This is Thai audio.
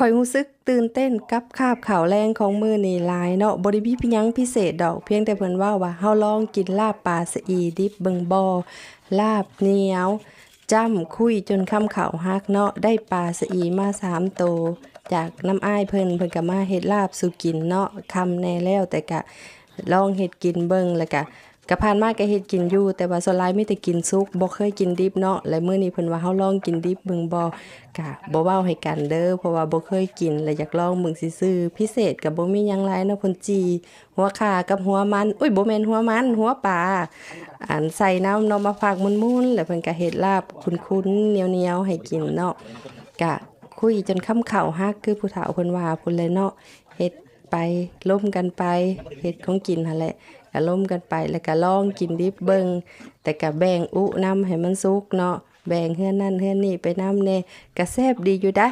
ข่อยรู้สึกตื่นเต้นกับคาบข่าวแรงของมื้อนี้หลายเนาะบ่ได้มีหยังพิเศษดอกเพียงแต่เพิ่นว้าว่าเฮาลองกินลาบปลาสอีดิบเบิงบ่ลาบเหนียวจ้ำคุยจนคำข้าวฮักเนาะได้ปลาสอีมาสามโตวจากน้ำอ้ายเพิ่นเพิ่นก็มาเฮ็ดลาบสู่กินเนาะคำแน่แล้วแต่ก็ลองเฮ็ดกินเบิ่งแล้วก็ ก็ผ่านมาก็เฮ็ดกินอยู่ แต่ว่าส่วนหลายมีแต่กินสุกบ่เคยกินดิบเนาะและมื้อนี้เพิ่นว่าเฮาลองกินดิบเบิ่งบ่ก็บ่เว้าให้กันเด้อเพราะว่าบ่เคยกินและอยากลองเบิ่งซื่อๆพิเศษก็บ่มีหยังหลายเนาะเพิ่นจีหัวขากับหัวมันอุ้ยบ่แม่นหัวมัน หัวปลาอันใส่น้ำเนาะมาฝากมุนๆแล้วเพิ่นก็เฮ็ดลาบคุ้นๆเหนียวๆให้กินเนาะก็คุยจนค่ำข้าฮักคือผู้เฒ่าเพิ่นว่าพุ่นเลยเนาะเฮ็ด ไปล้มกันไปเฮ็ดของกินหั่นแหละก็ล้มกันไปแล้วก็ลองกินดิบเบิงแต่ก็แบ่งอุน้ำให้มันสุกเนาะแบ่งเฮือนนั่นเฮือนนี่ไปน้ำเน่ก็แซ่บดีอยู่ได้